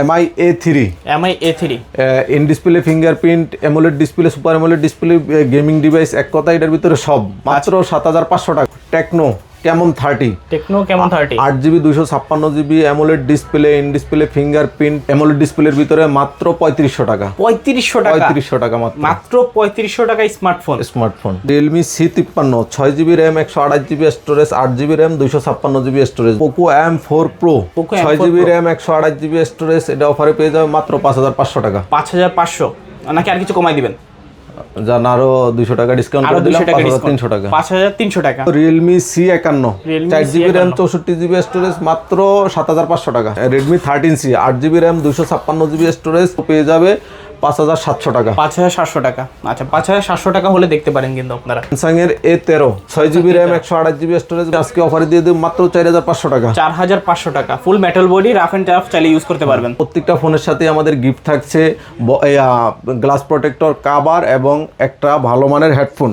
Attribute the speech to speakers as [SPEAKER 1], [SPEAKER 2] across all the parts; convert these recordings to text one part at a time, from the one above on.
[SPEAKER 1] M I A three
[SPEAKER 2] M I A three
[SPEAKER 1] in display fingerprint AMOLED display super AMOLED display gaming device এক কথা এটার ভিতরে সব। মাত্র সাত হাজার পাঁচশো টাকা। Tecno Camon thirty
[SPEAKER 2] Tecno Camon thirty
[SPEAKER 1] আট জিবি দুইশো ছাপ্পান্ন GB AMOLED display in display fingerprint AMOLED ডিসপ্লের ভিতরে মাত্র পঁয়ত্রিশশো টাকা।
[SPEAKER 2] পঁয়ত্রিশশো টাকা?
[SPEAKER 1] পঁয়ত্রিশশো টাকা মাত্র।
[SPEAKER 2] মাত্র পঁয়ত্রিশশো টাকায় স্মার্টফোন
[SPEAKER 1] স্মার্টফোন রিয়েলমি সি তিপ্পান্ন ছয় জিবি র্যাম একশো আঠাশ জিবি স্টোরেজ আট জিবি র্যাম দুইশো ছাপ্পান্ন GB storage Poco M four Pro ছয় জিবি র্যাম একশো আঠাশ জিবি স্টোরেজ এটা অফারে পেয়ে যাবে মাত্র পাঁচ হাজার পাঁচশো টাকা।
[SPEAKER 2] পাঁচ হাজার পাঁচশো। নাকি আর কিছু কমাই দিবেন?
[SPEAKER 1] যান আরও দুইশো টাকা ডিসকাউন্ট করে দিলাম
[SPEAKER 2] টাকা
[SPEAKER 1] পাঁচ হাজার তিনশো টাকা।
[SPEAKER 2] পাঁচ হাজার তিনশো টাকা।
[SPEAKER 1] রিয়েলমি সি একান্ন। চার জিবি র্যাম চৌষট্টি জিবি স্টোরেজ মাত্র সাত হাজার পাঁচশো টাকা। রেডমি থার্টিন সি আট জিবি র্যাম দুশো ছাপ্পান্ন জিবি স্টোরেজ পেয়ে যাবে পাঁচ হাজার সাতশো টাকা।
[SPEAKER 2] পাঁচ হাজার সাতশো টাকা। আচ্ছা পাঁচ হাজার সাতশো টাকা হলে দেখতে পারেন কিন্তু আপনারা।
[SPEAKER 1] স্যামসাং এর এ তেরো ছয় জিবি র্যাম একশো আঠাশ জিবি স্টোরেজ আজকে অফারে দিয়ে দেবো মাত্র চার হাজার পাঁচশো টাকা।
[SPEAKER 2] চার হাজার পাঁচশো টাকা full metal body rough and tough চাইলে ইউজ করতে পারবেন।
[SPEAKER 1] প্রত্যেকটা ফোনের সাথে আমাদের গিফট থাকছে গ্লাস প্রোটেক্টর কাভার এবং একটা ভালো মানের headphone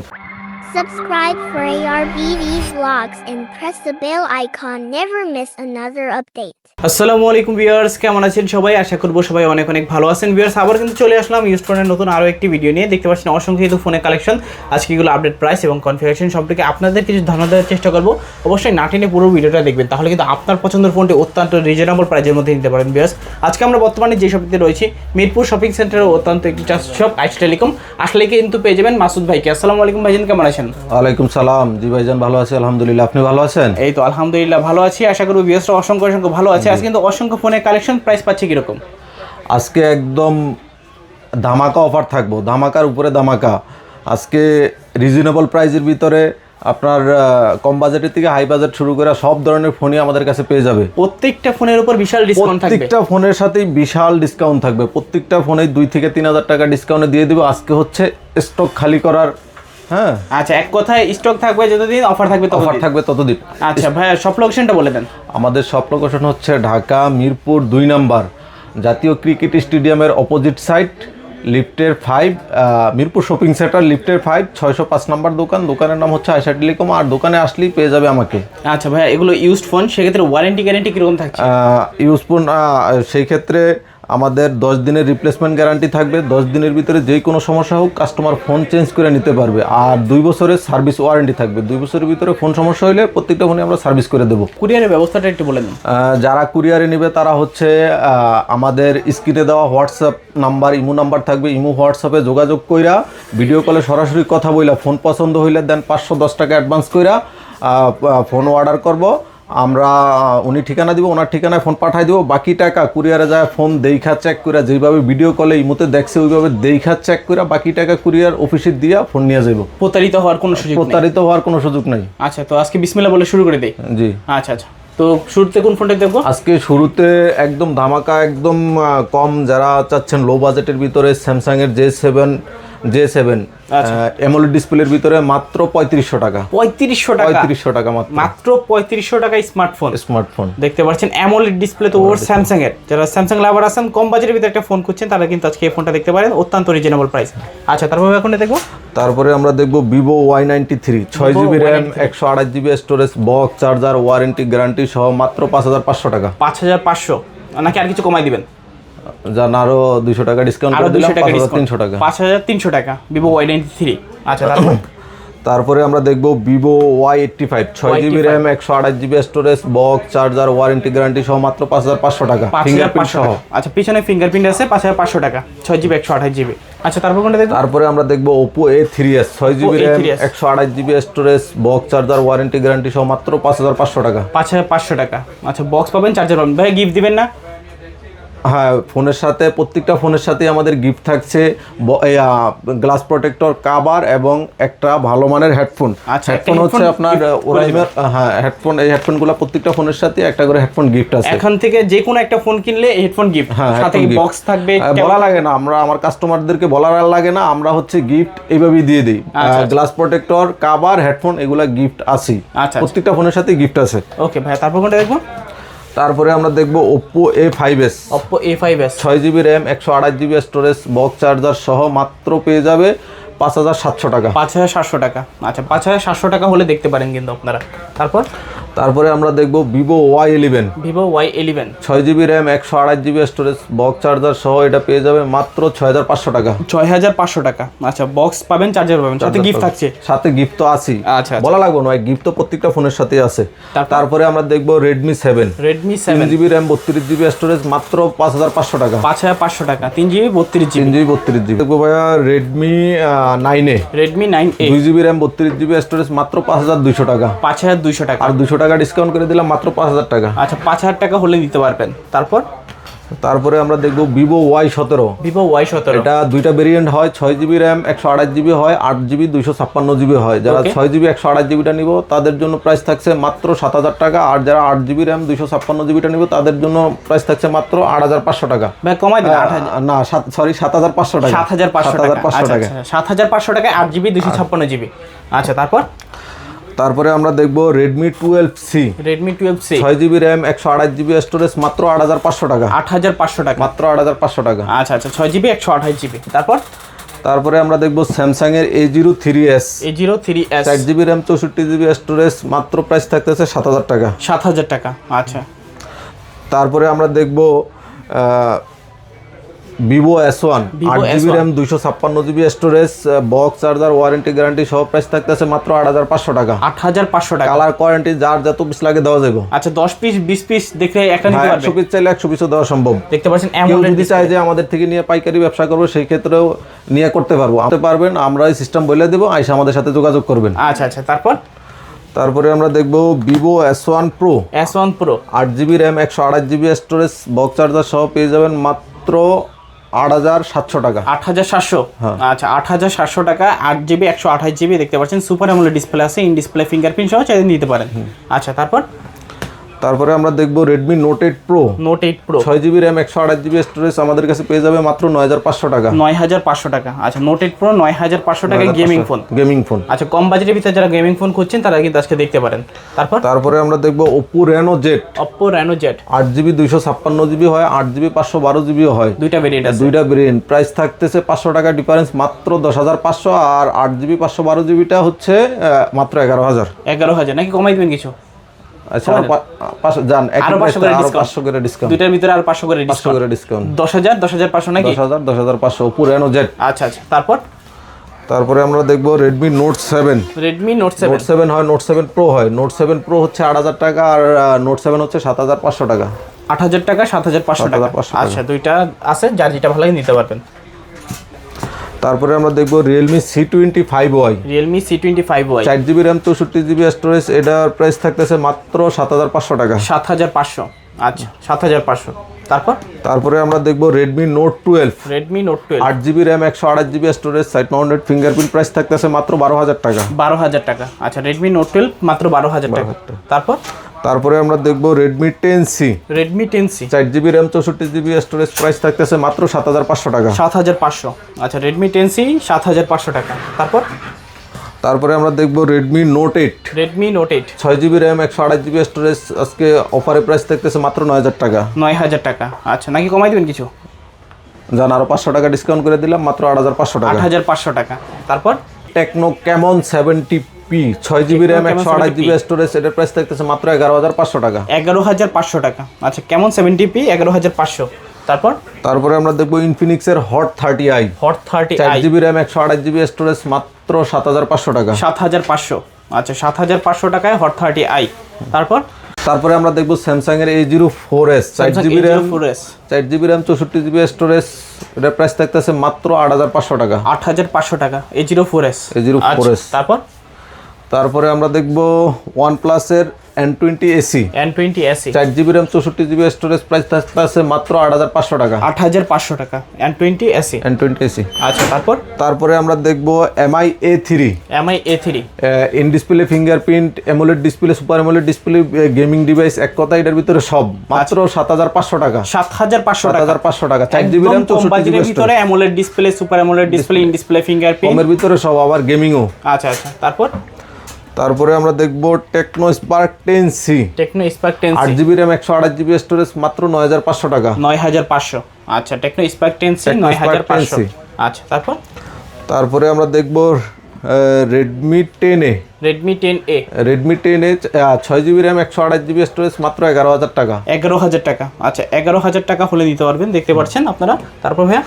[SPEAKER 3] Subscribe for ARBD vlogs and press the bell icon. Never miss another update.
[SPEAKER 2] আসসালামু আলাইকুম ভিউয়ার্স কেমন আছেন সবাই? আশা করব সবাই অনেক অনেক ভালো আছেন। ভিউয়ার্স আবার কিন্তু চলে আসলাম ইউজ ফোনের নতুন আরও একটি ভিডিও নিয়ে। দেখতে পাচ্ছেন অসংখ্য কিন্তু ফোনের কালেকশন আজকে এগুলো আপডেট প্রাইস এবং কনফিগারেশন সম্পর্কে আপনাদের কিছু ধারণা দেওয়ার চেষ্টা করব অবশ্যই নাটিনে পুরো ভিডিওটা দেখবেন। তাহলে কিন্তু আপনার পছন্দের ফোনটি অত্যন্ত রিজনেবল প্রাইসের মধ্যে নিতে পারেন ভিউয়ার্স। আজকে আমরা বর্তমানে যে শপিতে রয়েছি মিরপুর শপিং সেন্টারে অত্যন্ত একটি শপ আইস টেলিকম আসলে কিন্তু পেয়ে যাবেন মাসুদ ভাইকে। আসসালামু আলাইকুম ভাইজান কেমন আছেন?
[SPEAKER 1] ওয়ালাইকুম সালাম। জি ভাইজান ভালো আছি আলহামদুলিল্লাহ। আপনি ভালো আছেন?
[SPEAKER 2] এই তো আলহামদুলিল্লাহ ভালো আছি। আশা করব ভিউয়ার্সরা অসংখ্য অসংখ্য ভালো আছে আজ কিন্তু অসংখ্য ফোনের কালেকশন প্রাইস পাচ্ছে কীরকম?
[SPEAKER 1] আজকে একদম ধামাকা অফার থাকব ধামাকার উপরে ধামাকা। আজকে রিজনেবল প্রাইজের ভিতরে আপনার কম বাজেটের থেকে হাই বাজেট শুরু করে সব ধরনের ফোনই আমাদের কাছে পেয়ে যাবে।
[SPEAKER 2] প্রত্যেকটা ফোনের উপর বিশাল ডিসকাউন্ট থাকবে?
[SPEAKER 1] প্রত্যেকটা ফোনের সাথেই বিশাল ডিসকাউন্ট থাকবে। প্রত্যেকটা ফোনে দুই থেকে তিন হাজার টাকা ডিসকাউন্টে দিয়ে দিব। আজকে হচ্ছে স্টক খালি করার হ্যাঁ।
[SPEAKER 2] আচ্ছা এক কথায় স্টক থাকবে যতদিন অফার থাকবে
[SPEAKER 1] অফার থাকবে ততদিন।
[SPEAKER 2] আচ্ছা ভাইয়া সব লোকেশনটা বলে দেন।
[SPEAKER 1] আমাদের সব লোকেশন হচ্ছে ঢাকা মিরপুর দুই নাম্বার। জাতীয় ক্রিকেট স্টেডিয়ামের অপোজিট সাইড লিফটের ফাইভ মিরপুর শপিং সেন্টার লিফটের ফাইভ ছয়শো পাঁচ নাম্বার দোকান। দোকানের নাম হচ্ছে আয়সা টেলিকম আর দোকানে আসলেই পেয়ে যাবে আমাকে।
[SPEAKER 2] আচ্ছা ভাইয়া এগুলো ইউজড ফোন সেক্ষেত্রে ওয়ারেন্টি গ্যারেন্টি কীরকম থাকছে?
[SPEAKER 1] ইউজফুল সেই ক্ষেত্রে আমাদের দশ দিনের রিপ্লেসমেন্ট গ্যারান্টি থাকবে। দশ দিনের ভিতরে যে কোনো সমস্যা হোক কাস্টমার ফোন চেঞ্জ করে নিতে পারবে। আর দুই বছরের সার্ভিস ওয়ারেন্টি থাকবে। দুই বছরের ভিতরে ফোন সমস্যা হলে প্রত্যেকটা ফোনে আমরা সার্ভিস করে দেবো।
[SPEAKER 2] কুরিয়ারের ব্যবস্থাটা একটু বলে দেন।
[SPEAKER 1] যারা কুরিয়ারে নেবে তারা হচ্ছে আমাদের স্ক্রিনে দেওয়া হোয়াটসঅ্যাপ নাম্বার ইমো নাম্বার থাকবে। ইমো হোয়াটসঅ্যাপে যোগাযোগ কইরা ভিডিও কলে সরাসরি কথা বইলা ফোন পছন্দ হইলে দেন পাঁচশো দশ টাকা অ্যাডভান্স কইরা ফোন অর্ডার করব। আমরা উনি ঠিকানা দিব ওনার ঠিকানায় ফোন পাঠাই দিব। বাকি টাকা কুরিয়ারে যায় ফোন দেইখা চেক করে যেভাবে ভিডিও কলে ইমোতে দেখছে ওইভাবে দেইখা চেক করে বাকি টাকা কুরিয়ার অফিসে দিয়া ফোন নিয়ে যাইব।
[SPEAKER 2] প্রতারিত হওয়ার কোনো সুযোগ নেই?
[SPEAKER 1] প্রতারিত হওয়ার কোনো সুযোগ নাই।
[SPEAKER 2] আচ্ছা তো আজকে বিসমিল্লাহ বলে শুরু করে দেই
[SPEAKER 1] জি।
[SPEAKER 2] আচ্ছা আচ্ছা। তো শুরুতে কোন ফোনটা দেখব?
[SPEAKER 1] আজকে শুরুতে একদম ধামাকা একদম কম যারা চাচ্ছেন লো বাজেটের ভিতরে স্যামসাং এর J seven J seven AMOLED ডিসপ্লের ভিতরে মাত্র পঁয়ত্রিশশো টাকা।
[SPEAKER 2] পঁয়ত্রিশশো টাকা?
[SPEAKER 1] পঁয়ত্রিশশো টাকা মাত্র।
[SPEAKER 2] মাত্র পঁয়ত্রিশশো টাকায় স্মার্টফোন
[SPEAKER 1] স্মার্টফোন
[SPEAKER 2] দেখতে পাচ্ছেন অ্যামোলেড ডিসপ্লে তো ওর স্যামসাং এর। যারা স্যামসাং লাভার আছেন কম বাজেটের ভিতরে একটা ফোন খুঁজছেন তারা কিন্তু আজকে এই ফোনটা দেখতে পারেন। অত্যন্ত রিজনেবল প্রাইস আচ্ছা তারপর এখন দেখব।
[SPEAKER 1] তারপরে আমরা দেখব ভিভো ওয়াই নাইনটি থ্রি ছয় জিবি র্যাম একশো আঠাশ GB storage box charger warranty guarantee সহ মাত্র পাঁচ হাজার পাঁচশো টাকা।
[SPEAKER 2] পাঁচ হাজার পাঁচশো। নাকি আর কিছু কমাই দিবেন?
[SPEAKER 1] যান আরও দুইশো টাকা ডিসকাউন্ট
[SPEAKER 2] আরও
[SPEAKER 1] করে দিলাম
[SPEAKER 2] দুশো টাকা
[SPEAKER 1] পাঁচ হাজার
[SPEAKER 2] ডিসকাউন্ট
[SPEAKER 1] তিনশো টাকা।
[SPEAKER 2] পাঁচ হাজার তিনশো টাকা ভিভো ওয়াই নাইনটি থ্রি আচ্ছা তারপর?
[SPEAKER 1] তারপরে আমরা দেখব ভিভো ওয়াই এইটটি ফাইভ ছয় জিবি র্যাম একশো আঠাশ GB storage box charger warranty guarantee সহ মাত্র পাঁচ হাজার পাঁচশো টাকা। ফিঙ্গারপ্রিন্ট সহ।
[SPEAKER 2] আচ্ছা পিছনে ফিঙ্গারপ্রিন্ট আছে পাঁচ হাজার পাঁচশো টাকা ছয় জিবি একশো আঠাশ জিবি আচ্ছা তারপর কোনটা দেখব?
[SPEAKER 1] তারপরে আমরা দেখব ওপো এ থ্রি এস ছয় জিবি র্যাম একশো আঠাশ GB storage box charger warranty guarantee সহ মাত্র পাঁচ হাজার পাঁচশো টাকা।
[SPEAKER 2] পাঁচ হাজার পাঁচশো টাকা। আচ্ছা বক্স পাবেন চার্জার পাবেন। ভাই গিফট দিবেন না?
[SPEAKER 1] হ্যাঁ ফোনের সাথে প্রত্যেকটা ফোনের সাথে আমাদের গিফট থাকছে গ্লাস প্রোটেক্টর কাভার এবং একটা ভালো মানের হেডফোন
[SPEAKER 2] আচ্ছা,
[SPEAKER 1] হেডফোন হচ্ছে আপনার ওরাইমের হ্যাঁ হেডফোন এই হেডফোনগুলো প্রত্যেকটা ফোনের সাথে একটা করে হেডফোন গিফট আছে।
[SPEAKER 2] এখান থেকে যে কোনো একটা ফোন কিনলে হেডফোন গিফট
[SPEAKER 1] হ্যাঁ
[SPEAKER 2] সাথে বক্স থাকবে
[SPEAKER 1] বলা লাগে না আমরা আমার কাস্টমারদেরকে বলার আর লাগে না আমরা হচ্ছে গিফট এইভাবেই দিয়ে দিই।
[SPEAKER 2] আচ্ছা,
[SPEAKER 1] গ্লাস প্রোটেক্টর কাভার হেডফোন এগুলা গিফট আছেই।
[SPEAKER 2] আচ্ছা।
[SPEAKER 1] প্রত্যেকটা ফোনের সাথে গিফট আছে।
[SPEAKER 2] ওকে ভাই তারপর কোনটা দেখব?
[SPEAKER 1] তারপরে আমরা দেখব Oppo A five S
[SPEAKER 2] Oppo A five S
[SPEAKER 1] ছয় জিবি র্যাম একশো আঠাশ জিবি স্টোরেজ বক্স চার্জার সহ মাত্র পেয়ে যাবে পাঁচ হাজার সাতশো টাকা।
[SPEAKER 2] পাঁচ হাজার সাতশো টাকা। আচ্ছা পাঁচ হাজার সাতশো টাকা হলে দেখতে পারেন কিন্তু আপনারা। তারপর?
[SPEAKER 1] তারপরে আমরা দেখব Vivo Y eleven
[SPEAKER 2] Vivo Y eleven
[SPEAKER 1] ছয় জিবি র্যাম একশো আড়াই জিবি স্টোরেজ বক্স চার্জার সহ এটা পেয়ে যাবে মাত্র ছয় হাজার পাঁচশো টাকা।
[SPEAKER 2] ছয় হাজার পাঁচশো টাকা। আচ্ছা বক্স পাবেন চার্জার পাবেন সাথে গিফট থাকছে।
[SPEAKER 1] সাথে গিফট তো আছেই।
[SPEAKER 2] আচ্ছা, আচ্ছা।
[SPEAKER 1] বলা লাগবে না গিফট তো প্রত্যেকটা ফোনের সাথে আছে।
[SPEAKER 2] তারপর?
[SPEAKER 1] আমরা দেখব Redmi seven
[SPEAKER 2] Redmi seven
[SPEAKER 1] GB RAM বত্রিশ জিবি স্টোরেজ মাত্র পাঁচ হাজার পাঁচশো টাকা।
[SPEAKER 2] পাঁচ হাজার পাঁচশো টাকা। তিন জিবি বত্রিশ জিবি
[SPEAKER 1] তিন
[SPEAKER 2] জিবি
[SPEAKER 1] বত্রিশ জিবি দেখব ভাইয়া রেডমি নাইনে
[SPEAKER 2] রেডমি নাইন এ
[SPEAKER 1] দুই জিবি র্যাম বত্রিশ জিবি স্টোরেজ মাত্র পাঁচ হাজার দুইশো টাকা।
[SPEAKER 2] পাঁচ হাজার দুইশো টাকা।
[SPEAKER 1] আর দুশো টাকা ডিসকাউন্ট করে দিলাম মাত্র পাঁচ হাজার টাকা।
[SPEAKER 2] আচ্ছা পাঁচ হাজার টাকা হলে দিতে পারবেন। তারপর?
[SPEAKER 1] তারপরে আমরা দেখব ভিভো ওয়াই সতেরো।
[SPEAKER 2] ভিভো ওয়াই সতেরো।
[SPEAKER 1] এটা দুইটা ভেরিয়েন্ট হয় ছয় জিবি র্যাম একশো আঠাশ জিবি হয় আট জিবি দুইশো ছাপ্পান্ন জিবি হয়। যারা ছয় জিবি একশো আঠাশ জিবিটা নিব তাদের জন্য প্রাইস থাকছে মাত্র সাত হাজার টাকা। আর যারা আট জিবি র্যাম দুইশো ছাপ্পান্ন জিবিটা নিব তাদের জন্য প্রাইস থাকছে মাত্র আট হাজার পাঁচশো টাকা।
[SPEAKER 2] কমাই
[SPEAKER 1] না সরি সাত হাজার পাঁচশো টাকা।
[SPEAKER 2] সাত হাজার পাঁচশো টাকা। আচ্ছা,
[SPEAKER 1] টাকা।
[SPEAKER 2] আচ্ছা, সাত হাজার পাঁচশো টাকা আট জিবি দুশো ছাপ্পান্ন জিবি আচ্ছা তারপর?
[SPEAKER 1] তারপরে আমরা দেখব Redmi twelve C
[SPEAKER 2] Redmi twelve C
[SPEAKER 1] ছয় জিবি র্যাম একশো আঠাশ জিবি স্টোরেজ মাত্র আট হাজার পাঁচশো টাকা।
[SPEAKER 2] আট হাজার পাঁচশো টাকা।
[SPEAKER 1] মাত্র আট হাজার পাঁচশো টাকা।
[SPEAKER 2] আচ্ছা আচ্ছা ছয় জিবি একশো আঠাশ জিবি তারপর?
[SPEAKER 1] তারপরে আমরা দেখব স্যামসাং এর A zero three S
[SPEAKER 2] A zero three S
[SPEAKER 1] চার জিবি র্যাম চৌষট্টি জিবি স্টোরেজ মাত্র প্রাইস থাকতেছে সাত হাজার টাকা।
[SPEAKER 2] সাত হাজার টাকা আচ্ছা।
[SPEAKER 1] তারপরে আমরা দেখব ভিভো এস ওয়ান
[SPEAKER 2] Vivo
[SPEAKER 1] আট জিবি
[SPEAKER 2] S1
[SPEAKER 1] র্যাম দুইশো ছাপ্পান্ন GB storage box charger warranty guarantee সহ প্রাইস থাকতেছে মাত্র আট হাজার পাঁচশো টাকা।
[SPEAKER 2] আট হাজার পাঁচশো টাকা।
[SPEAKER 1] কালার কোয়ারেন্টি যার যত পিস লাগে দেওয়া যাবে।
[SPEAKER 2] আচ্ছা দশ পিস বিশ পিস দেখে একটা নিতে
[SPEAKER 1] হ্যাঁ
[SPEAKER 2] পারবে?
[SPEAKER 1] একশো পিস চাইলে একশো পিসও দেওয়া সম্ভব।
[SPEAKER 2] দেখতে পাচ্ছেন এমন
[SPEAKER 1] যদি চায় যে আমাদের থেকে নিয়ে পাইকারি ব্যবসা করব সেই ক্ষেত্রেও নিয়ে করতে পারব। আনতে পারবেন আমরা এই সিস্টেম বলে দেবো আইসা আমাদের সাথে যোগাযোগ করবেন।
[SPEAKER 2] আচ্ছা আচ্ছা তারপর?
[SPEAKER 1] তারপরে আমরা দেখব Vivo S one Pro
[SPEAKER 2] S one Pro
[SPEAKER 1] আট জিবি র্যাম একশো আঠাশ জিবি স্টোরেজ বক্স চার্জার সহ পেয়ে যাবেন মাত্র আট হাজার সাতশো টাকা।
[SPEAKER 2] আট হাজার সাতশো?
[SPEAKER 1] হ্যাঁ।
[SPEAKER 2] আচ্ছা আট হাজার সাতশো টাকা আট জিবি একশো আঠাশ জিবি দেখতে পাচ্ছেন। সুপার ডিসপ্লে আছে ইন ডিসপ্লে ফিঙ্গারপ্রিন্ট সহ নিতে পারেন। আচ্ছা তারপর?
[SPEAKER 1] তারপরে আমরা দেখব Redmi Note eight Pro
[SPEAKER 2] Note eight Pro
[SPEAKER 1] ছয় জিবি র্যাম একশো আঠাশ জিবি স্টোরেজ আমাদের কাছে পেয়ে যাবে মাত্র নয় হাজার পাঁচশো টাকা।
[SPEAKER 2] নয় হাজার পাঁচশো টাকা। আচ্ছা নোট এইট প্রো নয় হাজার পাঁচশো টাকা গেমিং ফোন
[SPEAKER 1] গেমিং ফোন
[SPEAKER 2] আচ্ছা কম বাজেটের ভিতরে যারা গেমিং ফোন খুঁজছেন তারা কিন্তু আজকে দেখতে পারেন। তারপর?
[SPEAKER 1] তারপরে আমরা দেখব Oppo Reno Z
[SPEAKER 2] Oppo Reno Z
[SPEAKER 1] আট জিবি দুইশো ছাপ্পান্ন জিবি হয় আট জিবি পাঁচশো বারো জিবিও হয়।
[SPEAKER 2] দুইটা ভেরিয়েন্ট আছে।
[SPEAKER 1] দুইটা ভেরিয়েন্ট প্রাইস থাকতেছে পাঁচশো টাকা ডিফারেন্স মাত্র দশ হাজার পাঁচশো আর আট জিবি পাঁচশো বারো জিবিটা হচ্ছে মাত্র এগারো হাজার।
[SPEAKER 2] এগারো হাজার। নাকি কমাই দিবেন কিছু?
[SPEAKER 1] আচ্ছা পাঁচশো যান আরও
[SPEAKER 2] পাঁচশো করে
[SPEAKER 1] করে ডিসকাউন্ট
[SPEAKER 2] দুইটার ভিতরে আর পাঁচশো করে ডিসকাউন্ট
[SPEAKER 1] করে ডিসকাউন্ট
[SPEAKER 2] দশ হাজার দশ হাজার পাঁচশো নাকি?
[SPEAKER 1] দশ হাজার দশ হাজার পাঁচশো ওপো রেনো
[SPEAKER 2] আচ্ছা আচ্ছা। তারপর?
[SPEAKER 1] তারপরে আমরা দেখব Redmi Note seven
[SPEAKER 2] Redmi Note seven
[SPEAKER 1] Note seven হয় নোট সেভেন প্রো হয়। নোট সেভেন প্রো হচ্ছে আট হাজার টাকা আর নোট সেভেন হচ্ছে সাত হাজার পাঁচশো টাকা।
[SPEAKER 2] আট হাজার টাকা সাত হাজার পাঁচশো টাকা।
[SPEAKER 1] 7,500 টাকা।
[SPEAKER 2] আচ্ছা দুইটা আছে যার যেটা ভালো লাগে নিতে পারবেন।
[SPEAKER 1] তারপরে আমরা দেখব Realme C twenty five Y
[SPEAKER 2] Realme C twenty five Y
[SPEAKER 1] চার জিবি র্যাম চৌষট্টি জিবি স্টোরেজ এটার প্রাইস থাকতেছে মাত্র সাত হাজার পাঁচশো টাকা।
[SPEAKER 2] সাত হাজার পাঁচশো। আচ্ছা সাত হাজার পাঁচশো। তারপর?
[SPEAKER 1] তারপরে আমরা দেখব Redmi Note twelve
[SPEAKER 2] Redmi Note twelve
[SPEAKER 1] আট জিবি র্যাম একশো আঠাশ GB storage side mounted fingerprint price থাকতেছে মাত্র বারো হাজার টাকা।
[SPEAKER 2] বারো হাজার টাকা। আচ্ছা রেডমি নোট টুয়েলভ মাত্র বারো হাজার টাকা। তারপর?
[SPEAKER 1] তারপরে আমরা দেখব Redmi ten C
[SPEAKER 2] Redmi ten C
[SPEAKER 1] চার জিবি র্যাম চৌষট্টি জিবি স্টোরেজ প্রাইস থাকতেছে মাত্র সাত হাজার পাঁচশো টাকা।
[SPEAKER 2] সাত হাজার পাঁচশো। আচ্ছা রেডমি টেন সি সাত হাজার পাঁচশো টাকা। তারপর?
[SPEAKER 1] তারপরে আমরা দেখব Redmi Note eight
[SPEAKER 2] Redmi Note eight
[SPEAKER 1] ছয় জিবি র্যাম একশো আঠাশ জিবি স্টোরেজ আজকে অফারে প্রাইস থাকতেছে মাত্র নয় হাজার টাকা।
[SPEAKER 2] নয় হাজার টাকা। আচ্ছা নাকি কমাই দেবেন কিছু?
[SPEAKER 1] জান আরও পাঁচশো টাকা ডিসকাউন্ট করে দিলাম মাত্র আট হাজার পাঁচশো টাকা।
[SPEAKER 2] আট হাজার পাঁচশো টাকা। তারপর?
[SPEAKER 1] টেকনো ক্যামন সেভেন্টি পি ছয় জিবি র্যাম একশো আঠাশ জিবি স্টোরেজ এটার প্রাইস থাকতেছে মাত্র এগারো হাজার পাঁচশো টাকা।
[SPEAKER 2] এগারো হাজার পাঁচশো টাকা। আচ্ছা কেমন সেভেন্টি পি এগারো হাজার পাঁচশো। তারপর?
[SPEAKER 1] তারপরে আমরা দেখব ইনফিনিক্সের Hot thirty i
[SPEAKER 2] Hot thirty
[SPEAKER 1] চার জিবি র্যাম একশো আঠাশ জিবি স্টোরেজ মাত্র সাত হাজার পাঁচশো টাকা।
[SPEAKER 2] সাত হাজার পাঁচশো। আচ্ছা সাত হাজার পাঁচশো টাকায় হট থার্টি আই তারপর?
[SPEAKER 1] তারপরে আমরা দেখব স্যামসাং এর এ জিরো ফোর এস চার জিবি র্যাম
[SPEAKER 2] ফোর এস
[SPEAKER 1] চার জিবি র্যাম চৌষট্টি জিবি স্টোরেজ এটার প্রাইস থাকতেছে মাত্র আট হাজার পাঁচশো টাকা।
[SPEAKER 2] আট হাজার পাঁচশো টাকা। A zero four S
[SPEAKER 1] A04s
[SPEAKER 2] তারপর?
[SPEAKER 1] তারপরে আমরা দেখব ওয়ান প্লাসের N twenty S E
[SPEAKER 2] N twenty S E
[SPEAKER 1] চার জিবি র্যাম চৌষট্টি জিবি স্টোরেজ প্রাইস থাকতেছে মাত্র আট হাজার পাঁচশো টাকা।
[SPEAKER 2] আট হাজার পাঁচশো টাকা। N twenty S E
[SPEAKER 1] N twenty S E
[SPEAKER 2] আচ্ছা তারপর?
[SPEAKER 1] তারপরে আমরা দেখব M I A three
[SPEAKER 2] M I A three
[SPEAKER 1] in display fingerprint AMOLED display super AMOLED display gaming device এক কথা এটার ভিতরে সব। মাত্র সাত হাজার পাঁচশো টাকা।
[SPEAKER 2] সাত হাজার পাঁচশো টাকা।
[SPEAKER 1] হাজার পাঁচশো টাকা। চার জিবি র্যাম চৌষট্টি জিবি
[SPEAKER 2] ভিতরে AMOLED display super AMOLED display in display fingerprint
[SPEAKER 1] কমের ভিতরে সব আবার গেমিংও
[SPEAKER 2] আচ্ছা আচ্ছা তারপর?
[SPEAKER 1] তারপরে আমরা দেখব Tecno Spark ten C
[SPEAKER 2] Tecno Spark ten
[SPEAKER 1] আট জিবি র্যাম একশো আঠাশ জিবি স্টোরেজ মাত্র নয় হাজার পাঁচশো টাকা।
[SPEAKER 2] নয় হাজার পাঁচশো। আচ্ছা টেকনো স্পার্ক টেন সি নয় হাজার পাঁচশো। আচ্ছা তারপর?
[SPEAKER 1] তারপরে আমরা দেখব Redmi ten A
[SPEAKER 2] Redmi ten A
[SPEAKER 1] Redmi ten A ছয় জিবি র্যাম একশো আঠাশ জিবি স্টোরেজ মাত্র এগারো হাজার টাকা।
[SPEAKER 2] এগারো হাজার টাকা। আচ্ছা এগারো হাজার টাকা হলে নিতে পারবেন দেখতে পাচ্ছেন আপনারা। তারপর ভাইয়া?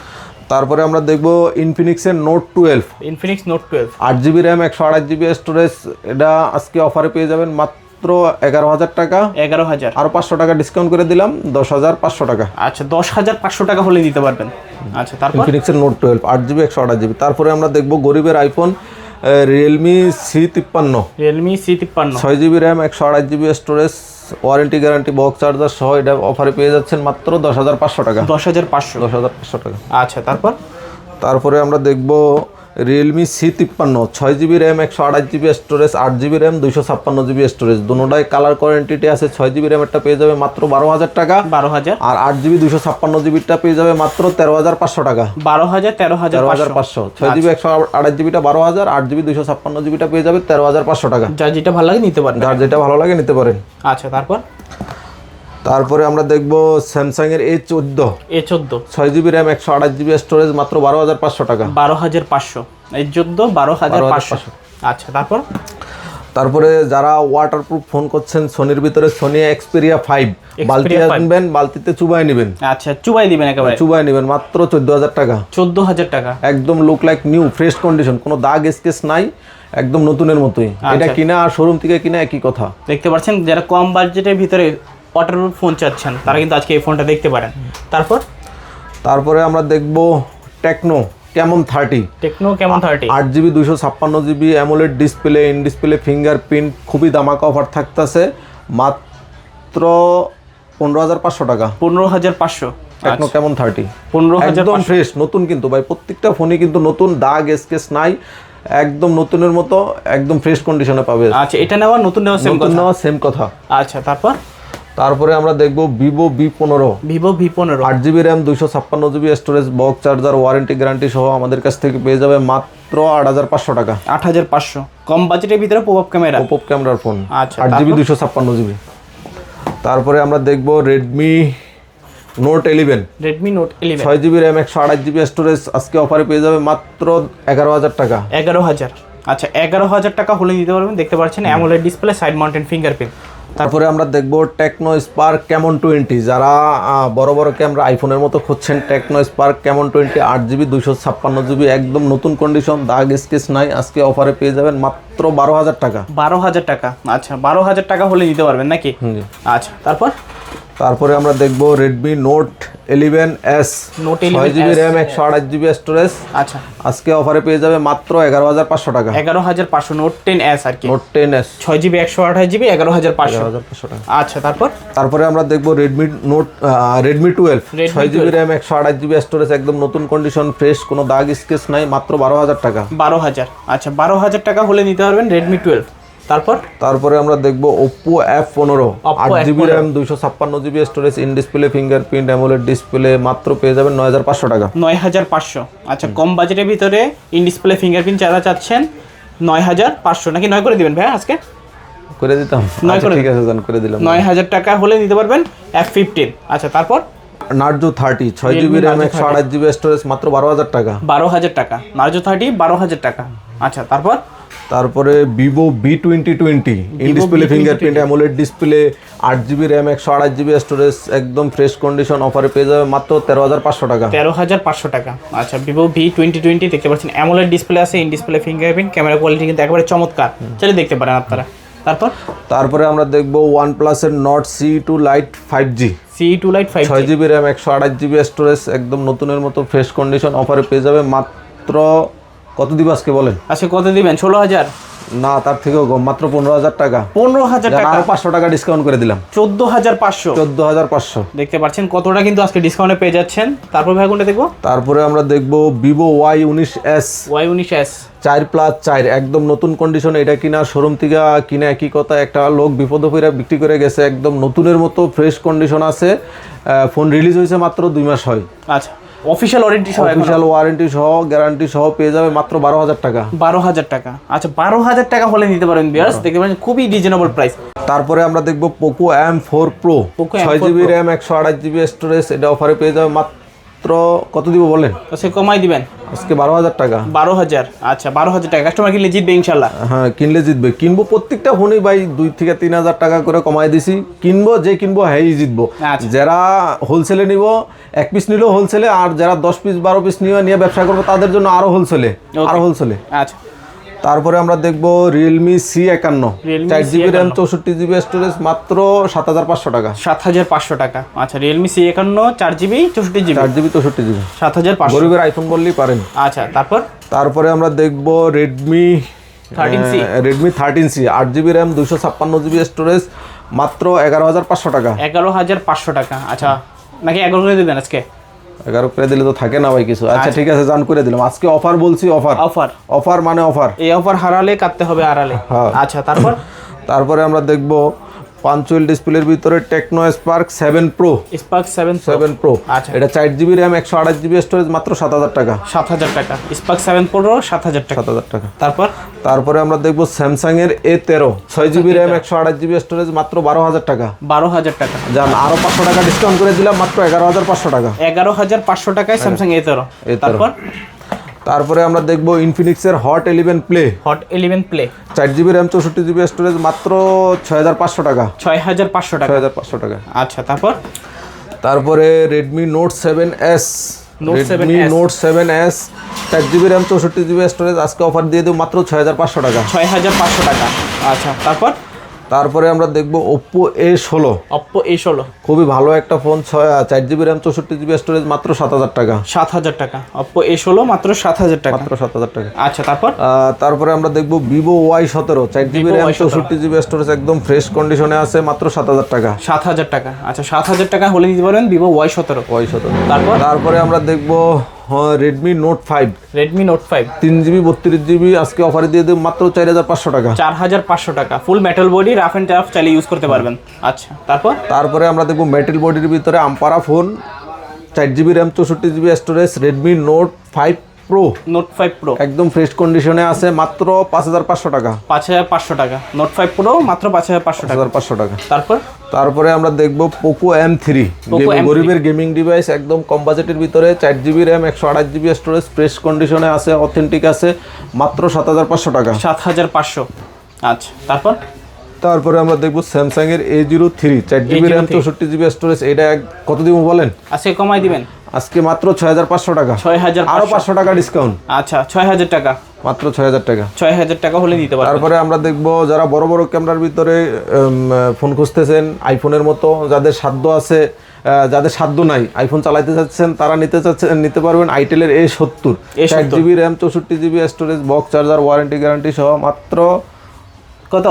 [SPEAKER 1] তারপরে আমরা দেখব ইনফিনিক্সের Note twelve
[SPEAKER 2] Infinix Note twelve
[SPEAKER 1] আট জিবি র্যাম একশো আঠাশ জিবি স্টোরেজ এটা আজকে অফারে পেয়ে যাবেন মাত্র এগারো হাজার টাকা।
[SPEAKER 2] এগারো হাজার।
[SPEAKER 1] আরও পাঁচশো টাকা ডিসকাউন্ট করে দিলাম দশ হাজার পাঁচশো টাকা।
[SPEAKER 2] আচ্ছা দশ হাজার পাঁচশো টাকা হলে দিতে পারবেন। আচ্ছা তারপর?
[SPEAKER 1] ইনফিনিক্সের নোট টুয়েলভ আট জিবি একশো আঠাশ জিবি তারপরে আমরা দেখব গরিবের আইফোন রিয়েলমি সি তিপ্পান্ন।
[SPEAKER 2] রিয়েলমি সি তিপ্পান্ন।
[SPEAKER 1] ছয় জিবি র্যাম একশো আঠাশ GB storage warranty guarantee box charger সহ এটা অফারে পেয়ে যাচ্ছেন মাত্র দশ হাজার পাঁচশো টাকা।
[SPEAKER 2] দশ হাজার পাঁচশো।
[SPEAKER 1] দশ হাজার পাঁচশো টাকা।
[SPEAKER 2] আচ্ছা তারপর?
[SPEAKER 1] তারপরে আমরা দেখব রিয়েলমি সি তিপ্পান্ন ছয় জিবি র্যাম একশো আঠাশ জিবি স্টোরেজ আট জিবি র্যাম দুইশো ছাপ্পান্ন জিবি স্টোরেজ দুটাই কালার কোয়ারেন্টিটি আছে ছয় জিবি র্যামেরটা পেয়ে যাবে মাত্র বারো হাজার টাকা।
[SPEAKER 2] বারো হাজার।
[SPEAKER 1] আর আট জিবি দুইশো ছাপ্পান্ন জিবিটা পেয়ে যাবে মাত্র তেরো হাজার পাঁচশো টাকা।
[SPEAKER 2] বারো হাজার তেরো হাজার
[SPEAKER 1] তেরো হাজার পাঁচশো। ছয় জিবি একশো আঠাশ জিবিটা বারো হাজার আট জিবি দুইশো ছাপ্পান্ন জিবিটা পেয়ে যাবে তেরো হাজার পাঁচশো টাকা।
[SPEAKER 2] যা যেটা ভালো লাগে নিতে পারবেন
[SPEAKER 1] যার যেটা ভালো লাগে নিতে পারেন।
[SPEAKER 2] আচ্ছা তারপর?
[SPEAKER 1] তারপরে আমরা দেখব স্যামসাং এর এ চোদ্দ।
[SPEAKER 2] এ চোদ্দ।
[SPEAKER 1] ছয় জিবি র্যাম একশো আঠাশ জিবি স্টোরেজ মাত্র বারো হাজার পাঁচশো টাকা।
[SPEAKER 2] বারো হাজার পাঁচশো। এই চোদ্দ বারো হাজার পাঁচশো। আচ্ছা তারপর?
[SPEAKER 1] তারপরে যারা ওয়াটারপ্রুফ ফোন করছেন সোনির ভিতরে সোনি এক্সপেরিয়া ফাইভ বালতি আনবেন বালতিতে চুবাই নেবেন।
[SPEAKER 2] আচ্ছা চুবাই দিবেন একেবারে?
[SPEAKER 1] চুবাই নেবেন মাত্র চোদ্দ হাজার টাকা।
[SPEAKER 2] চোদ্দ হাজার টাকা।
[SPEAKER 1] একদম look like new fresh condition কোনো দাগ স্কেচ নাই একদম নতুনের মতোই। এটা
[SPEAKER 2] আচ্ছা।
[SPEAKER 1] কিনা আর শোরুম থেকে কিনা একই কথা।
[SPEAKER 2] দেখতে পাচ্ছেন যারা কম বাজেটের ভিতরে ওয়াটারপ্রুফ ফোন চাচ্ছেন। তারা কিন্তু আজকে এই ফোনটা দেখতে পারেন। তারপর?
[SPEAKER 1] তারপরে আমরা দেখব Tecno Camon thirty
[SPEAKER 2] Tecno Camon thirty
[SPEAKER 1] আট জিবি দুইশো ছাপ্পান্ন GB AMOLED display in display fingerprint খুবই দামাকা অফার থাকতেছে। মাত্র পনেরো হাজার পাঁচশো টাকা।
[SPEAKER 2] পনেরো হাজার পাঁচশো।
[SPEAKER 1] টেকনো কেমন থার্টি
[SPEAKER 2] পনেরো হাজার
[SPEAKER 1] একদম ফ্রেশ নতুন কিন্তু ভাই। প্রত্যেকটা ফোনই কিন্তু নতুন দাগ স্কেচ নাই। একদম নতুনের মতো একদম ফ্রেশ কন্ডিশনে পাবে।
[SPEAKER 2] আচ্ছা এটা নেওয়া নতুন নেওয়া সেম কথা?
[SPEAKER 1] নেওয়া সেম কথা।
[SPEAKER 2] আচ্ছা তারপর?
[SPEAKER 1] তারপরে আমরা দেখব ভিভো বি পনেরো।
[SPEAKER 2] ভিভো ভি পনেরো।
[SPEAKER 1] আট জিবি র্যাম দুইশো ছাপ্পান্ন GB storage box charger warranty guarantee সহ আমাদের কাছ থেকে পেয়ে যাবে মাত্র আট হাজার পাঁচশো টাকা।
[SPEAKER 2] আট হাজার পাঁচশো। কম বাজেটের ভিতরে পপ ক্যামেরা
[SPEAKER 1] ওপো ক্যামেরার ফোন
[SPEAKER 2] আচ্ছা,
[SPEAKER 1] আট জিবি
[SPEAKER 2] তারপর?
[SPEAKER 1] দুইশো ছাপ্পান্ন জিবি। তারপরে আমরা দেখব Redmi Note eleven
[SPEAKER 2] Redmi Note eleven
[SPEAKER 1] ছয় জিবি র্যাম একশো আঠাশ জিবি স্টোরেজ আজকে অফারে পেয়ে যাবে মাত্র এগারো হাজার টাকা।
[SPEAKER 2] এগারো হাজার। আচ্ছা এগারো হাজার টাকা হলে নিতে পারবেন দেখতে পাচ্ছেন AMOLED display side mounted fingerprint
[SPEAKER 1] তারপরে আমরা দেখব টেকনো স্পার্ক ক্যামন টোয়েন্টি যারা বড় বড় ক্যামেরা আইফোনের মতো খুঁজছেন টেকনো স্পার্ক ক্যামন টোয়েন্টি আট জিবি দুশো ছাপ্পান্ন জিবি একদম নতুন কন্ডিশন দাগ স্কেচ নাই। আজকে অফারে পেয়ে যাবেন মাত্র বারো হাজার টাকা।
[SPEAKER 2] বারো হাজার টাকা। আচ্ছা বারো হাজার টাকা হলে নিতে পারবেন নাকি। আচ্ছা। তারপর?
[SPEAKER 1] তারপরে আমরা দেখব রেডমি নোট ইলেভেন এস ছয় জিবি র্যাম একশো আঠাশ জিবি স্টোরেজ
[SPEAKER 2] আচ্ছা।
[SPEAKER 1] আজকে অফারে পেয়ে যাবে মাত্র এগারো হাজার পাঁচশো টাকা।
[SPEAKER 2] এগারো হাজার পাঁচশো নোট টেন এস আর কি।
[SPEAKER 1] নোট টেন এস
[SPEAKER 2] ছয় জিবি একশো আঠাশ জিবি এগারো হাজার পাঁচশো।
[SPEAKER 1] হাজার পাঁচশো টাকা।
[SPEAKER 2] আচ্ছা তারপর?
[SPEAKER 1] তারপরে আমরা দেখব রেডমি নোট রেডমি টুয়েলভ ছয় জিবি র্যাম একশো আঠাশ জিবি স্টোরেজ একদম নতুন কন্ডিশন ফ্রেশ কোনো দাগ স্কেচ নাই মাত্র বারো হাজার টাকা।
[SPEAKER 2] বারো হাজার। আচ্ছা বারো হাজার টাকা হলে নিতে পারবেন রেডমি টুয়েলভ তারপর?
[SPEAKER 1] তারপরে আমরা দেখব ওপ্পো এফ পনেরো
[SPEAKER 2] Oppo
[SPEAKER 1] আট জিবি
[SPEAKER 2] F15
[SPEAKER 1] র্যাম দুইশো ছাপ্পান্ন GB storage in display fingerprint AMOLED display মাত্র পেয়ে যাবেন নয় হাজার পাঁচশো টাকা।
[SPEAKER 2] নয় হাজার পাঁচশো। আচ্ছা কম বাজেটের ভিতরে ইন ডিসপ্লে ফিঙ্গারপ্রিন্ট যারা চাচ্ছেন নয় হাজার পাঁচশো নাকি নয় করে দিবেন ভাই আজকে?
[SPEAKER 1] করে দিতাম।
[SPEAKER 2] নয়
[SPEAKER 1] আচ্ছা,
[SPEAKER 2] করে
[SPEAKER 1] ঠিক আছে জান করে দিলাম।
[SPEAKER 2] নয় হাজার টাকা হলে নিতে পারবেন এফ ফিফটিন আচ্ছা তারপর?
[SPEAKER 1] নার্জো থার্টি ছয় জিবি র্যাম একশো আঠাশ জিবি স্টোরেজ মাত্র বারো হাজার টাকা।
[SPEAKER 2] বারো হাজার টাকা। নার্জো থার্টি বারো হাজার টাকা। আচ্ছা তারপর?
[SPEAKER 1] তারপরে Vivo V twenty twenty in display fingerprint AMOLED display আট জিবি র্যাম একশো আট জিবি স্টোরেজ একদম ফ্রেশ কন্ডিশন অফারে পেয়ে যাবে মাত্র তেরো হাজার পাঁচশো টাকা।
[SPEAKER 2] তেরো হাজার পাঁচশো টাকা। আচ্ছা ভিভো ভি টোয়েন্টি টোয়েন্টি দেখতে পাচ্ছেন অ্যামোলেড ডিসপ্লে আছে in display fingerprint camera quality কিন্তু একেবারে চমৎকার। চলে দেখতে পারেন আপনারা। তারপর?
[SPEAKER 1] তারপরে আমরা দেখব ওয়ান প্লাসের Nord C two lite five G
[SPEAKER 2] C two lite five
[SPEAKER 1] ছয় জিবি র্যাম একশো আঠাশ জিবি স্টোরেজ একদম নতুনের মতো ফ্রেশ কন্ডিশন অফারে পেয়ে যাবে মাত্র কত দিব আজকে বলেন?
[SPEAKER 2] আচ্ছা কত দিবেন? ষোলো হাজার?
[SPEAKER 1] না তার থেকেও কম মাত্র পনেরো হাজার টাকা।
[SPEAKER 2] পনেরো হাজার টাকা?
[SPEAKER 1] আরও পাঁচশো টাকা ডিসকাউন্ট করে দিলাম।
[SPEAKER 2] চোদ্দ হাজার পাঁচশো।
[SPEAKER 1] চোদ্দ হাজার পাঁচশো।
[SPEAKER 2] দেখতে পাচ্ছেন কতটা কিন্তু আজকে ডিসকাউন্টে পেয়ে যাচ্ছেন। তারপর ভাই কোনটা দেখব?
[SPEAKER 1] তারপরে আমরা দেখব ভিভো ওয়াই উনিশ এস
[SPEAKER 2] ওয়াই উনিশ এস
[SPEAKER 1] চার প্লাস চার একদম নতুন কন্ডিশন এটা কিনা শোরুম থেকে কিনা একই কথা একটা লোক বিপদ হইরা বিক্রি করে গেছে একদম নতুনের মতো ফ্রেশ কন্ডিশন আছে। ফোন রিলিজ হয়েছে মাত্র দুই মাস হয়।
[SPEAKER 2] আচ্ছা। অফিসিয়াল ওয়ারেন্টি সহ
[SPEAKER 1] অফিসিয়াল ওয়ারেন্টি সহ গ্যারান্টি সহ পেয়ে যাবে মাত্র বারো হাজার টাকা।
[SPEAKER 2] বারো হাজার টাকা। আচ্ছা বারো হাজার টাকা হলে নিতে পারেন বিয়ার্স দেখতে পারেন খুবই রিজনেবল প্রাইস
[SPEAKER 1] তারপরে আমরা দেখব পোকো এম ফোর প্রো ছয় জিবি র্যাম একশো আঠাশ জিবি স্টোরেজ এটা অফারে পেয়ে যাবে মাত্র মাত্র কত দিব বলেন?
[SPEAKER 2] সে কমাই দিবেন।
[SPEAKER 1] আজকে বারো হাজার টাকা।
[SPEAKER 2] বারো হাজার। আচ্ছা বারো হাজার টাকা। কাস্টমার কিনলে জিতবে ইনশাল্লাহ
[SPEAKER 1] হ্যাঁ কিনলে জিতবে। কিনবো প্রত্যেকটা ফোনই ভাই দুই থেকে তিন হাজার টাকা করে কমাই দিছি। কিনবো যে কিনবো হ্যাঁ জিতবো।
[SPEAKER 2] আচ্ছা।
[SPEAKER 1] যারা হোলসেলে নিব এক পিস নিলেও হোলসেলে আর যারা দশ পিস বারো পিস নিয়ে নিয়ে ব্যবসা করব তাদের জন্য আরও হোলসেলে আরও হোলসেলে
[SPEAKER 2] আচ্ছা।
[SPEAKER 1] তারপরে আমরা দেখব রিয়েলমি সি একান্ন। চার জিবি র্যাম চৌষট্টি জিবি স্টোরেজ মাত্র সাত হাজার পাঁচশো টাকা।
[SPEAKER 2] সাত হাজার পাঁচশো টাকা। আচ্ছা রিয়েলমি সি একান্ন চার জিবি চৌষট্টি জিবি
[SPEAKER 1] চার জিবি চৌষট্টি জিবি
[SPEAKER 2] সাত হাজার পাঁচশো।
[SPEAKER 1] গরিবের আইফোন বললেই পারেন।
[SPEAKER 2] আচ্ছা তারপর?
[SPEAKER 1] তারপরে আমরা দেখব Redmi
[SPEAKER 2] 13C
[SPEAKER 1] Redmi thirteen C আট জিবি র্যাম দুশো ছাপ্পান্ন জিবি স্টোরেজ মাত্র এগারো হাজার পাঁচশো টাকা।
[SPEAKER 2] এগারো হাজার পাঁচশো টাকা। আচ্ছা নাকি এগারো করে দেবেন আজকে?
[SPEAKER 1] এগারো করে দিলে তো থাকে না ভাই কিছু। আচ্ছা ঠিক আছে জান করে দিলাম। আজকে অফার বলছি অফার
[SPEAKER 2] অফার
[SPEAKER 1] অফার মানে অফার
[SPEAKER 2] এই অফার হারালে কাটতে হবে আড়ালে।
[SPEAKER 1] হ্যাঁ।
[SPEAKER 2] আচ্ছা তারপর?
[SPEAKER 1] তারপরে আমরা দেখব পাঞ্চুয়াল ডিসপ্লের ভিতরে Tecno Spark seven pro.
[SPEAKER 2] Spark seven
[SPEAKER 1] seven pro.
[SPEAKER 2] আচ্ছা।
[SPEAKER 1] এটা চার জিবি র্যাম একশো আঠাশ জিবি স্টোরেজ মাত্র সাত হাজার টাকা।
[SPEAKER 2] সাত হাজার টাকা। স্পার্ক সেভেন প্রো সাত হাজার টাকা।
[SPEAKER 1] সাত হাজার টাকা।
[SPEAKER 2] তারপর?
[SPEAKER 1] তারপরে আমরা দেখব স্যামসাং এর এ তেরো। ছয় জিবি র্যাম একশো আঠাশ জিবি স্টোরেজ মাত্র বারো হাজার টাকা।
[SPEAKER 2] বারো হাজার টাকা।
[SPEAKER 1] যান আরও পাঁচশো টাকা ডিসকাউন্ট করে দিলাম মাত্র এগারো হাজার পাঁচশো টাকা।
[SPEAKER 2] এগারো হাজার পাঁচশো টাকায় স্যামসাং এ তেরো।
[SPEAKER 1] A13
[SPEAKER 2] তারপর?
[SPEAKER 1] তারপরে আমরা দেখব ইনফিনিক্সের hot eleven play
[SPEAKER 2] hot eleven play
[SPEAKER 1] চার জিবি র্যাম চৌষট্টি জিবি স্টোরেজ মাত্র ছয় হাজার পাঁচশো টাকা।
[SPEAKER 2] ছয় হাজার পাঁচশো টাকা।
[SPEAKER 1] ছয় হাজার পাঁচশো টাকা।
[SPEAKER 2] আচ্ছা তারপর?
[SPEAKER 1] তারপরে Redmi note seven S
[SPEAKER 2] Note 7S
[SPEAKER 1] Redmi note seven S চার জিবি র্যাম চৌষট্টি জিবি স্টোরেজ আজকে অফার দিয়ে দেবো মাত্র ছয় হাজার পাঁচশো টাকা।
[SPEAKER 2] ছয় হাজার পাঁচশো টাকা। আচ্ছা তারপর?
[SPEAKER 1] তারপরে আমরা দেখব ওপ্পো এ ষোলো।
[SPEAKER 2] অপ্পো এ ষোলো।
[SPEAKER 1] খুবই ভালো একটা ফোন ছয় চার জিবি র্যাম চৌষট্টি জিবি স্টোরেজ মাত্র সাত হাজার টাকা।
[SPEAKER 2] সাত হাজার টাকা। অপ্পো এ ষোলো মাত্র সাত হাজার টাকা।
[SPEAKER 1] মাত্র সাত হাজার টাকা।
[SPEAKER 2] আচ্ছা তারপর?
[SPEAKER 1] তারপরে আমরা দেখব ভিভো ওয়াই সতেরো। চার জিবি
[SPEAKER 2] Vivo
[SPEAKER 1] র্যাম
[SPEAKER 2] Y17
[SPEAKER 1] চৌষট্টি জিবি স্টোরেজ একদম ফ্রেশ কন্ডিশনে আছে মাত্র সাত হাজার টাকা।
[SPEAKER 2] সাত হাজার টাকা। আচ্ছা সাত হাজার টাকা হলে দিতে পারেন ভিভো ওয়াই সতেরো।
[SPEAKER 1] ওয়াই সতেরো।
[SPEAKER 2] তারপর?
[SPEAKER 1] তারপরে আমরা দেখব Redmi note five
[SPEAKER 2] Redmi note five
[SPEAKER 1] তিন জিবি বত্রিশ জিবি আজকে অফারে দিয়ে দেবো মাত্র চার হাজার পাঁচশো টাকা।
[SPEAKER 2] চার হাজার পাঁচশো টাকা। Full metal body rough and tough চালিয়ে ইউজ করতে পারবেন। আচ্ছা তারপর?
[SPEAKER 1] তারপরে আমরা দেখব মেটেল বডির ভিতরে আমপারা ফোন চার জিবি র্যাম চৌষট্টি GB storage Redmi note five pro
[SPEAKER 2] note five pro
[SPEAKER 1] একদম ফ্রেশ কন্ডিশনে আছে মাত্র পাঁচ হাজার পাঁচশো টাকা।
[SPEAKER 2] পাঁচ হাজার পাঁচশো টাকা। নোট ফাইভ প্রো মাত্র পাঁচ হাজার পাঁচশো
[SPEAKER 1] পাঁচ
[SPEAKER 2] টাকা
[SPEAKER 1] পাঁচশো টাকা।
[SPEAKER 2] তারপর?
[SPEAKER 1] তারপরে আমরা দেখব পোকো এম থ্রি গরিবের গেমিং ডিভাইস একদম কম বাজেটের ভিতরে চার জিবি র্যাম একশো আঠাশ জিবি স্টোরেজ ফ্রেশ কন্ডিশনে আছে অথেন্টিক আছে মাত্র সাত হাজার পাঁচশো টাকা।
[SPEAKER 2] সাত হাজার পাঁচশো। আচ্ছা তারপর?
[SPEAKER 1] তারপরে আমরা দেখব স্যামসাং এর এ জিরো থ্রি চার জিবি র্যাম চৌষট্টি জিবি স্টোরেজ এটা কত দিব বলেন?
[SPEAKER 2] আজকে কমাই দিবেন।
[SPEAKER 1] আজকে মাত্র ছয় হাজার পাঁচশো টাকা।
[SPEAKER 2] ছয় হাজার
[SPEAKER 1] আরও পাঁচশো টাকা ডিসকাউন্ট
[SPEAKER 2] আচ্ছা ছয় হাজার টাকা।
[SPEAKER 1] মাত্র ছয় হাজার টাকা।
[SPEAKER 2] ছয় হাজার টাকা হলে নিতে পারবেন।
[SPEAKER 1] তারপরে আমরা দেখব যারা বড় বড় ক্যামেরার ভিতরে ফোন খুঁজতেছেন আইফোনের মতো যাদের সাধ্য আছে যাদের সাধ্য নাই আইফোন চালাইতে চাচ্ছেন তারা নিতে চাচ্ছেন নিতে পারবেন আইটেলের এ সত্তর।
[SPEAKER 2] A70
[SPEAKER 1] চার জিবি র্যাম চৌষট্টি GB storage box charger warranty guarantee সহ মাত্র
[SPEAKER 2] কত?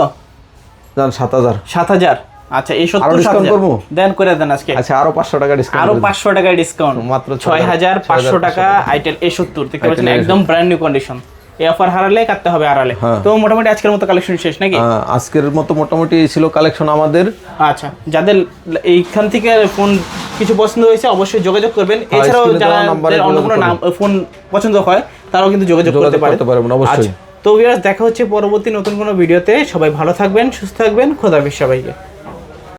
[SPEAKER 1] সাত হাজার।
[SPEAKER 2] সাত হাজার। আচ্ছা এই সত্তর হাজার।
[SPEAKER 1] করব?
[SPEAKER 2] দেন করে দেন আজকে।
[SPEAKER 1] আচ্ছা আরও পাঁচশো টাকা আরও
[SPEAKER 2] পাঁচশো টাকা ডিসকাউন্ট
[SPEAKER 1] মাত্র
[SPEAKER 2] ছয় হাজার পাঁচশো টাকা আইটেল এ সত্তর দেখতে পাচ্ছেন একদম ব্র্যান্ড নিউ কন্ডিশন এই অফার হারালে কাটতে হবে আড়ালে।
[SPEAKER 1] হ্যাঁ।
[SPEAKER 2] তো মোটামুটি আজকের মতো কালেকশন শেষ নাকি?
[SPEAKER 1] আজকের মতো মোটামুটি ছিল কালেকশন আমাদের।
[SPEAKER 2] আচ্ছা যাদের এইখান থেকে ফোন কিছু পছন্দ হয়েছে অবশ্যই যোগাযোগ করবেন। এছাড়াও
[SPEAKER 1] হ্যাঁ, screen এ
[SPEAKER 2] যারা অন্য কোনো নাম ফোন পছন্দ হয় তারাও কিন্তু যোগাযোগ
[SPEAKER 1] করতে পারবেন, অবশ্যই।
[SPEAKER 2] আচ্ছা, তো ভিউয়ার্স দেখা হচ্ছে পরবর্তী নতুন কোনো ভিডিওতে সবাই ভালো থাকবেন সুস্থ থাকবেন খোদা হাফেজ সবাইকে।